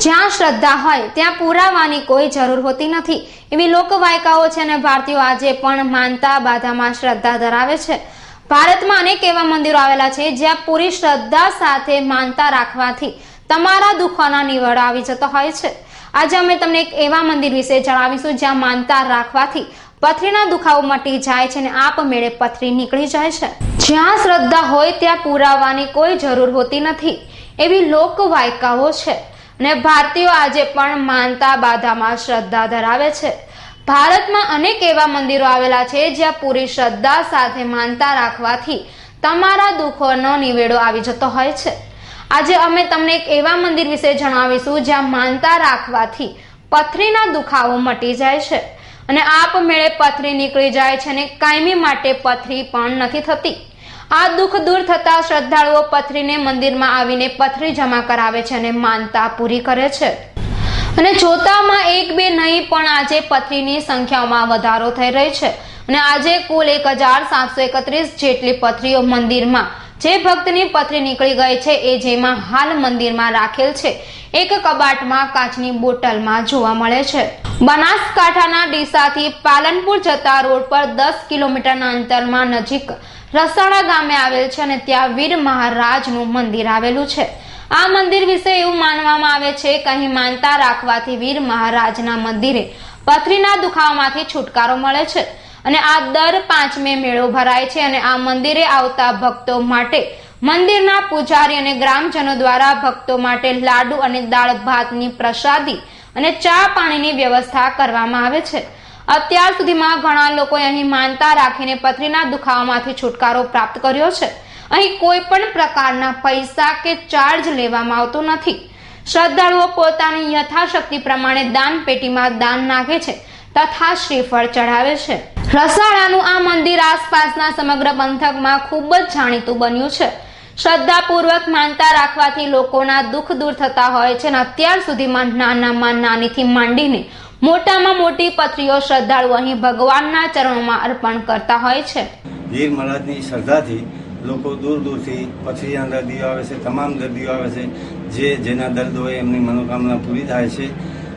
જ્યાં શ્રદ્ધા હોય, ત્યાં પુરાવાની કોઈ જરૂર હોતી નથી. એવી લોકવાયકાઓ છે અને ભારતીયો આજે પણ માનતા બાધામાં શ્રદ્ધા ધરાવે છે. ભારતમાં અનેક એવા મંદિરો આવેલા છે, જ્યાં પૂરી શ્રદ્ધા સાથે માનતા રાખવાથી તમારા દુઃખોના નિવડ આવી જતો હોય છે. આજે અમે તમને એક એવા મંદિર વિશે જણાવીશું, જ્યાં માનતા રાખવાથી પથરીના દુખાવો મટી જાય છે અને આપમેળે પથરી નીકળી જાય છે. જ્યાં શ્રદ્ધા હોય, ત્યાં પુરાવાની કોઈ જરૂર હોતી નથી. એવી લોકવાયકાઓ છે. અને ભારતીયો આજે પણ માનતા બાધામાં શ્રદ્ધા ધરાવે છે. ભારતમાં અનેક એવા મંદિરો આવેલા છે જ્યાં પૂરી શ્રદ્ધા સાથે માનતા રાખવાથી તમારા દુઃખોનો નિવેડો આવી જતો હોય છે. આજે અમે તમને એક એવા મંદિર વિશે જણાવીશું જ્યાં માનતા રાખવાથી પથરીના દુખાવો મટી જાય છે. અને આપમેળે પથરી નીકળી જાય છે અને કાયમી માટે પથરી પણ નથી થતી. આ દુઃખ દૂર થતા શ્રદ્ધાળુઓ પથરીને મંદિરમાં આવીને પથરી જમા કરાવે છે અને માનતા પૂરી કરે છે. અને જોતામાં એક બે નહીં, પણ આજે પથરીની સંખ્યામાં વધારો થઈ રહી છે. અને આજે કુલ એક હજાર સાતસો એકત્રીસ જેટલી પથરીઓ મંદિરમાં, જે ભક્તની પથરી નીકળી ગઈ છે, એ જેમાં હાલ મંદિરમાં રાખેલ છે. એક કબાટમાં કાચની બોટલમાં જોવા મળે છે. બનાસકાંઠાના ડીસાથી પાલનપુર જતા રોડ પર દસ કિલોમીટરના અંતરમાં નજીક રસાણા ગામે આવેલ છે અને ત્યાં વીર મહારાજનું મંદિર આવેલું છે. આ મંદિર વિશે એવું માનવામાં આવે છે કે અહીં માનતા રાખવાથી વીર મહારાજના મંદિરે પથરીના દુખાવામાંથી છુટકારો મળે છે અને આ દર પાંચમે મેળો ભરાય છે અને આ મંદિરે આવતા ભક્તો માટે મંદિરના પૂજારી અને ગ્રામજનો દ્વારા ભક્તો માટે લાડુ અને દાળ ભાતની પ્રસાદી અને ચા પાણીની વ્યવસ્થા કરવામાં આવે છે. અત્યાર સુધીમાં ઘણા લોકોએ અહીં માનતા રાખીને પથરીના દુખાવામાંથી છુટકારો પ્રાપ્ત કર્યો છે. અહીં કોઈ પણ પ્રકારના પૈસા કે ચાર્જ લેવામાં આવતો નથી. શ્રદ્ધાળુઓ પોતાની યથાશક્તિ પ્રમાણે દાન પેટીમાં દાન નાખે છે તથા શ્રીફળ ચઢાવે છે. રસાળાનું આ મંદિર આસપાસના સમગ્ર પંથકમાં ખૂબ જ જાણીતું બન્યું છે. શ્રદ્ધાપૂર્વક માનતા રાખવાથી લોકોના દુઃખ દૂર થતા હોય છે અને અત્યાર સુધીમાં નાનામાં નાનીથી માંડીને મોટામાં મોટી પથરીઓ શ્રદ્ધાળુ અહીં ભગવાનના ચરણોમાં અર્પણ કરતા હોય છે. વીર મહારાજની શ્રદ્ધાથી લોકો દૂર દૂરથી પથરીના દર્દીઓ આવે છે, તમામ દર્દીઓ આવે છે, જે જેના દર્દ હોય એમની મનોકામના પૂરી થાય છે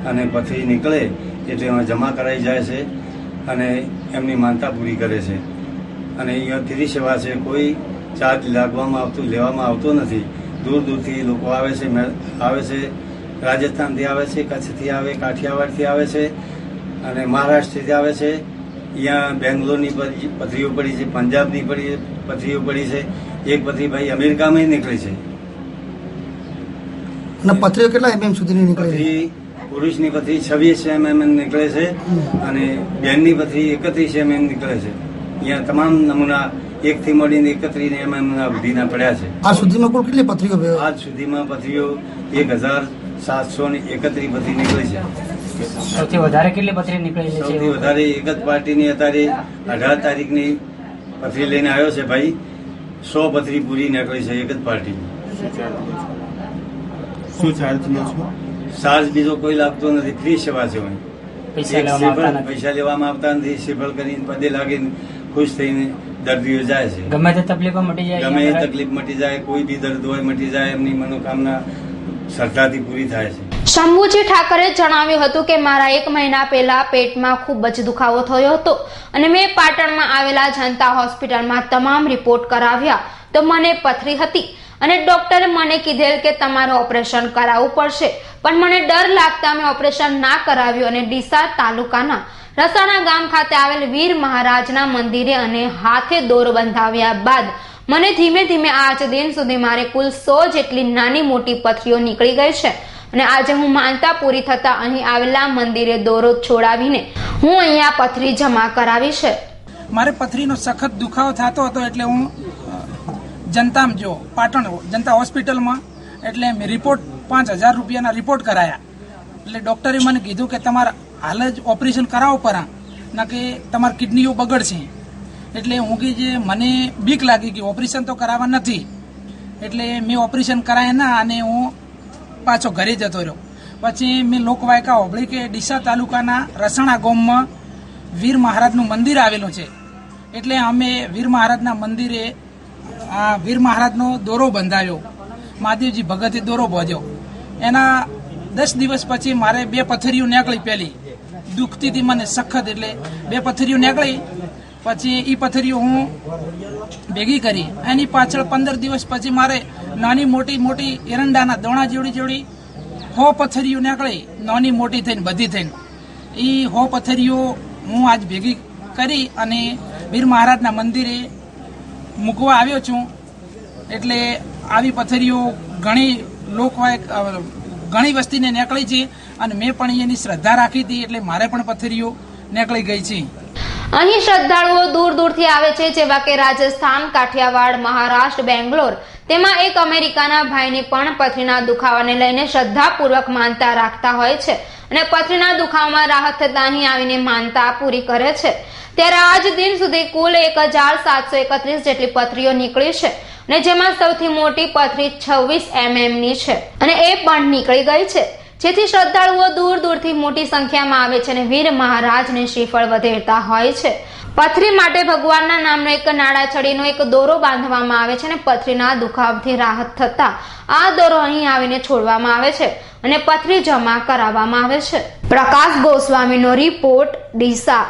અને પથરી નીકળે એટલે એમાં જમા કરાઈ જાય છે અને એમની માનતા પૂરી કરે છે. અને અહીંયા ફ્રી સેવા છે, કોઈ ચાર્જ લાગવામાં આવતું લેવામાં આવતો નથી. દૂર દૂરથી લોકો આવે છે આવે છે રાજસ્થાનથી આવે છે કચ્છથી આવે કાઠિયાવાડથી આવે છે અને મહારાષ્ટ્રથી આવે છે. અહીંયા બેંગ્લોરની પથરીઓ પડી છે પંજાબની પડી પથરીઓ પડી છે. એક પથરી ભાઈ અમેરિકામાં નીકળી છે. અને પથરીઓ કેટલા એમએમ સુધીની નીકળે છે? પથરી પુરુષની પથરી છવ્વીસ એમએમ નીકળે છે અને બેનની પથરી એકત્રીસ એમએમ નીકળે છે. અહીંયા તમામ નમૂના એકથી મળીને એકત્રીસ એમએમ સુધીના પડ્યા છે. આ સુધીમાં કુલ કેટલી પથરીઓ આજ સુધીમાં પથરીઓ એક હજાર સાતસો ને એકત્રીસ પથરી નીકળી છે. સૌથી વધારે કેટલી પથરી નીકળી છે? સૌથી વધારે એક જ પાર્ટીની અત્યારે અઢાર તારીખની પથરી લઈને આવ્યો છે ભાઈ. સો પથરી પૂરી નીકળી છે એક જ પાર્ટી શું ચાર્જ લો છો? ચાર્જ બીજો કોઈ લાગતો નથી. ફ્રી સેવા છે હું પૈસા લેવામાં આવતા નથી. પૈસા લેવામાં આવતા નથી. સિફળ કરીને પદે લાગીને ખુશ થઈને દર્દીઓ જાય છે. ગમે તે તકલીફો મટી જાય ગમે એ તકલીફ મટી જાય કોઈ બી દર્દ હોય મટી જાય એમની મનોકામના શ્રદ્ધાથી પૂરી થાય છે. શંભુજી ઠાકરે જણાવ્યું હતું કે મારા એક મહિના પહેલા પેટમાં ખૂબ જ દુખાવો થયો હતો અને મેં પાટણમાં આવેલા જનતા હોસ્પિટલમાં તમામ રિપોર્ટ કરાવ્યા તો મને પથરી હતી અને ડોક્ટરે મને કીધેલ કે તમારે ઓપરેશન કરાવવું પડશે પણ મને ડર લાગતા મેં ઓપરેશન ના કરાવ્યું અને ડીસા તાલુકાના રસાણા ગામ ખાતે આવેલ વીર મહારાજના મંદિરે અને હાથે દોર બંધાવ્યા બાદ મને ધીમે ધીમે આજ દિન સુધી મારે કુલ સો જેટલી નાની મોટી પથરીઓ નીકળી ગઈ છે અને આજે હું માનતા પૂરી થતા અહીં આવેલા મંદિરે દોરો છોડાવીને હું અહીંયા પથરી જમા કરાવી છે. મારે પથરીનો સખત દુખાવો થતો હતો એટલે હું જનતામ જો, પાટણ જનતા હોસ્પિટલમાં, એટલે મેં રિપોર્ટ પાંચ હજાર રૂપિયાના રિપોર્ટ કરાયા. એટલે ડૉક્ટરે મને કીધું કે તમારે હાલ જ ઓપરેશન કરાવો પરા. ના કે તમારી કિડનીઓ બગડશે. એટલે હું કે જે મને બીક લાગી કે ઓપરેશન તો કરાવવા નથી. એટલે મેં ઓપરેશન કરાય ના અને હું પાછો ઘરે જતો રહ્યો. પછી મેં લોકવાયકા હોબળી કે ડીસા તાલુકાના રસણા ગામમાં વીર મહારાજનું મંદિર આવેલું છે. એટલે અમે વીર મહારાજના મંદિરે આ વીર મહારાજનો દોરો બંધાવ્યો મહાદેવજી ભગતે દોરો બોધ્યો એના દસ દિવસ પછી મારે બે પથરીઓ નીકળી પેલી. દુખતી હતી મને સખત એટલે બે પથરીઓ નીકળી. પછી એ પથરીઓ હું ભેગી કરી. એની પાછળ પંદર દિવસ પછી મારે નાની મોટી મોટી એરંડાના દોણા જેવડી જેવડી હો પથરીઓ નીકળી. નાની મોટી થઈને બધી થઈને. એ હો પથરીઓ હું આજ ભેગી કરી અને વીર મહારાજના મંદિરે મૂકવા આવ્યો છું. એટલે આવી પથરીઓ ઘણી લોકો ઘણી વસ્તીને નીકળી છે અને મેં પણ એની શ્રદ્ધા રાખી હતી એટલે મારે પણ પથરીઓ નીકળી ગઈ છે. અહીં શ્રદ્ધાળુઓ દૂર દૂરથી આવે છે, જેવા કે રાજસ્થાન, કાઠિયાવાડ, મહારાષ્ટ્ર, બેંગ્લોર. તેમાં એક અમેરિકાના ભાઈને પણ પથરીના દુખાવાને લઈને શ્રદ્ધાપૂર્વક માનતા રાખતા હોય છે અને પથરીના દુખાવામાં રાહત થતા અહીં આવીને માનતા પૂરી કરે છે. ત્યારે આજ દિન સુધી કુલ એક હજાર સાતસો એકત્રીસ જેટલી પથરીઓ નીકળી છે. અને જેમાં સૌથી મોટી પથરી છવ્વીસ એમએમની છે. અને એ પણ નીકળી ગઈ છે. જેથી શ્રદ્ધાળુઓ દૂર દૂરથી મોટી સંખ્યામાં આવે છે અને વીર મહારાજને શ્રીફળ વધેરતા હોય છે. પથરી માટે ભગવાનના નામનો એક નાડાછડીનો એક દોરો બાંધવામાં આવે છે અને પથરીના દુખાવથી રાહત થતા આ દોરો અહીં આવીને છોડવામાં આવે છે અને પથરી જમા કરાવવામાં આવે છે. પ્રકાશ ગોસ્વામીનો રિપોર્ટ ડીસા